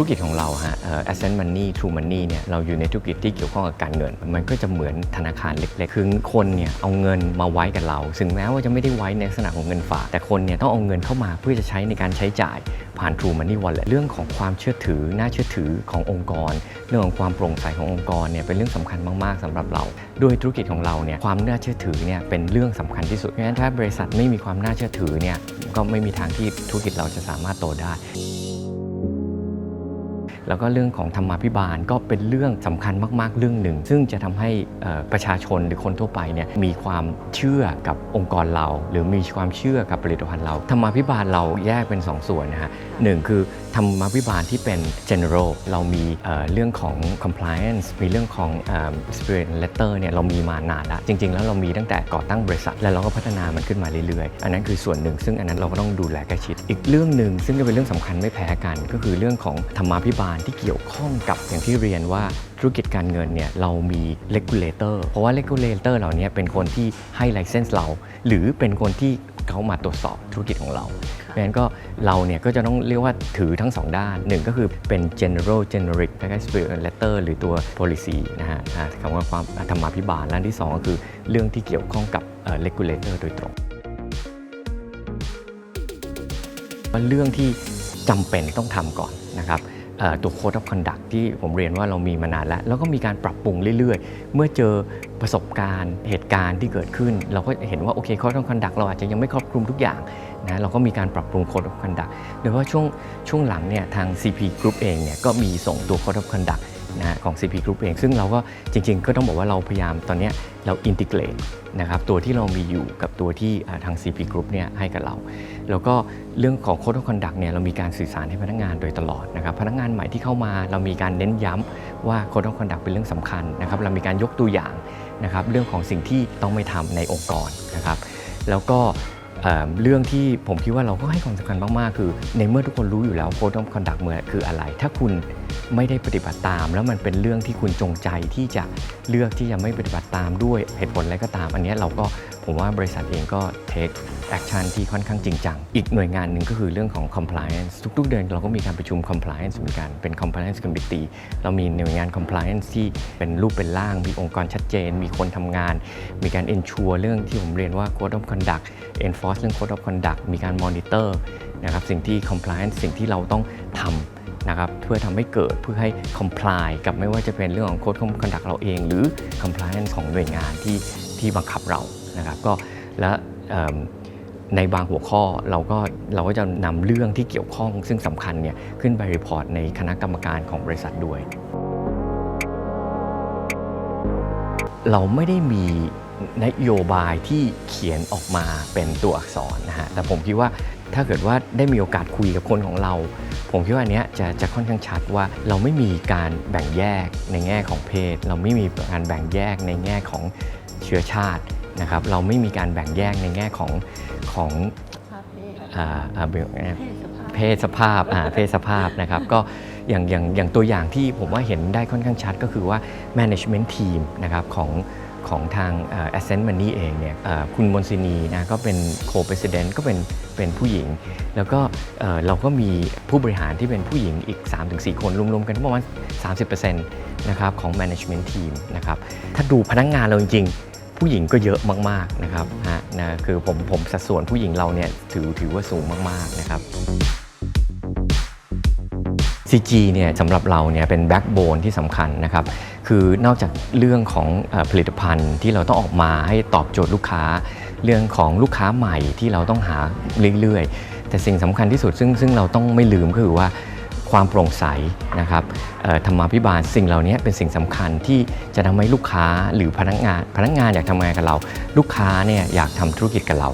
ธุรกิจของเราฮะเอ่อ Ascent Money True Money เนี่ยเราอยู่ในธุรกิจที่เกี่ยวข้องกับการเงิน มันก็จะเหมือนธนาคารเล็กๆ คือคนเนี่ยเอาเงินมาไว้กับเราถึงแม้ว่าจะไม่ได้ไว้ในลักษณะของเงินฝาก แต่คนเนี่ยต้องเอาเงินเข้ามาเพื่อจะใช้ในการใช้จ่ายผ่าน True Money Wallet เรื่องของความเชื่อถือ น่าเชื่อถือขององค์กร เรื่องของความโปร่งใสขององค์กรเนี่ยเป็นเรื่องสำคัญมากๆสำหรับเรา ด้วยธุรกิจของเราเนี่ยความน่าเชื่อถือเนี่ยเป็นเรื่องสำคัญที่สุดเพราะฉะนั้นถ้าบริษัทไม่มีความน่าเชื่อถือเนี่ยก็ไม่มีทางที่ธุรกิจเราจะสามารถโตได้ แล้วก็เรื่องของธรรมาภิบาลก็เป็นเรื่องสำคัญมากๆเรื่องหนึ่ง ซึ่งจะทำให้เอ่อประชาชนหรือคนทั่วไปเนี่ยมีความเชื่อกับองค์กรเรา หรือมีความเชื่อกับผลิตภัณฑ์เรา ธรรมาภิบาลเราแยกเป็น 2ส่วนนะฮะหนึ่งคือธรรมาภิบาลที่เป็น general เรามีเอ่อเรื่องของ compliance มีเรื่องของเอ่อ spirit letter เนี่ยเรามีมานานแล้วจริง ๆ แล้วเรามีตั้งแต่ก่อตั้งบริษัท แล้วเราก็พัฒนามันขึ้นมาเรื่อยๆ อันนั้นคือส่วนหนึ่ง ซึ่งอันนั้นเราก็ต้องดูแลใกล้ชิด อีกเรื่องหนึ่งซึ่งก็เป็นเรื่องสำคัญไม่แพ้กัน ก็คือเรื่องของธรรมาภิบาลที่เกี่ยวข้องกับอย่างที่เรียนว่าธุรกิจการเงินเนี่ยเรามี regulator เพราะว่า regulator เหล่านี้เป็นคนที่ให้ license เรา หรือเป็นคนที่เขามาตรวจสอบธุรกิจของเราเพราะฉะนั้นก็เราเนี่ยก็จะต้องเรียกว่าถือทั้งสองด้านหนึ่งก็คือเป็น general generic แล้วก็ spirit letter หรือตัว policy นะฮะอ่าคำว่าความธรรมาภิบาลและอันที่สองก็คือเรื่องที่เกี่ยวข้องกับเอ่อ regulator โดยตรงว่าเรื่องที่จำเป็นต้องทำก่อนนะครับ ตัว Code of Conduct ที่ผมเรียนว่าเรามีมานานแล้ว แล้วก็มีการปรับปรุงเรื่อยๆ เมื่อเจอประสบการณ์เหตุการณ์ที่เกิดขึ้น เราก็เห็นว่าโอเค Code of Conduct เราอาจจะยังไม่ครอบคลุมทุกอย่างนะเราก็มีการปรับปรุง Code of Conduct โดยเฉพาะช่วงช่วงหลังเนี่ยทาง CP Group เองเนี่ยก็มีส่งตัว Code of Conduct นะของ CP Group เอง ซึ่งเราก็จริง ๆ ก็ต้องบอกว่าเราพยายามตอนนี้เราอินทิเกรตนะครับตัวที่เรามีอยู่กับตัวที่อ่าทาง CP Group เนี่ยให้กับเรา แล้วก็เรื่องของ Code of Conduct เนี่ยเรามีการสื่อสารให้พนักงานโดยตลอดนะครับพนักงานใหม่ที่เข้ามาเรามีการเน้นย้ำว่า Code of Conduct เป็นเรื่องสำคัญนะครับเรามีการยกตัวอย่างนะครับเรื่องของสิ่งที่ต้องไม่ทำในองค์กรนะครับแล้วก็ เรื่องที่ผมคิดว่าเราก็ให้ความสำคัญมาก ๆ คือ ในเมื่อทุกคนรู้อยู่แล้ว Code of Conduct เมื่อคืออะไร ถ้าคุณไม่ได้ปฏิบัติตาม แล้วมันเป็นเรื่องที่คุณจงใจที่จะเลือกที่จะไม่ปฏิบัติตามด้วยเหตุผลอะไรก็ตาม อันนี้เราก็ผมว่าบริษัทเองก็ take action ที่ค่อนข้างจริงจัง อีกหน่วยงานหนึ่งก็คือเรื่องของ compliance ทุก ๆ เดือนเราก็มีการประชุม compliance เหมือนกัน เป็น compliance committee เรามีหน่วยงาน compliance ที่เป็นรูปเป็นร่าง มีองค์กรชัดเจน มีคนทำงาน มีการ ensure เรื่องที่ผมเรียนว่า code of conduct enforce เรื่อง code of conduct มีการ monitor นะครับสิ่งที่ compliance สิ่งที่เราต้องทำนะครับเพื่อทำให้เกิดเพื่อให้ comply กับไม่ว่าจะเป็นเรื่องของ code of conduct เราเอง หรือ compliance ของหน่วยงานที่ที่บังคับเรานะครับก็และในบางหัวข้อเราก็เราก็จะนำเรื่องที่เกี่ยวข้องซึ่งสำคัญเนี่ยขึ้นไปรีพอร์ตในคณะกรรมการของบริษัทด้วย เราไม่ได้มี นโยบายที่เขียนออกมาเป็นตัวอักษรนะฮะแต่ผมคิดว่าถ้าเกิดว่าได้มีโอกาสคุยกับคนของเรา ผมคิดว่าอันเนี้ยจะจะค่อนข้างชัดว่าเราไม่มีการแบ่งแยกในแง่ของเพศ เราไม่มีการแบ่งแยกในแง่ของเชื้อชาตินะครับเราไม่มีการแบ่งแยกในแง่ของของภาพเพศอ่าอ่าเบลเพศสภาพเพศสภาพอ่าเพศสภาพนะครับก็อย่างอย่างอย่างตัวอย่างที่ผมว่าเห็นได้ค่อนข้างชัดก็คือว่า management team นะครับของ ของทางเอ่อ Ascent Money เองเนี่ยคุณมนซินีนะก็เป็น co-president ก็เป็นเป็นผู้หญิง แล้วก็เราก็มีผู้บริหารที่เป็นผู้หญิงอีก 3-4 คนรวมๆกันประมาณ 30%นะครับของ management team นะครับถ้าดูพนักงานเราจริงๆ ผู้หญิงก็เยอะมากๆนะครับฮะนะคือผมผมสัดส่วนผู้หญิงเราเนี่ยถือถือว่าสูงมากๆนะครับ CG เนี่ยสำหรับเราเนี่ยเป็นแบ็กโบนที่สำคัญนะครับ คือนอกจากเรื่องของอผลิตภัณฑ์ที่เราต้องออกมาให้ตอบโจทย์ลูกค้า เรื่องของลูกค้าใหม่ที่เราต้องหาเรื่อยๆ แต่สิ่งสำคัญที่สุดซึ่งซึ่งเราต้องไม่ลืมก็คือว่าความโปร่งใสนะครับธรรมาภิบาลสิ่งเหล่านี้เป็นสิ่งสำคัญที่จะทำให้ลูกค้าหรือพนักงาน พนักงานอยากทำงานกับเรา ลูกค้าเนี่ยอยากทำธุรกิจกับเรา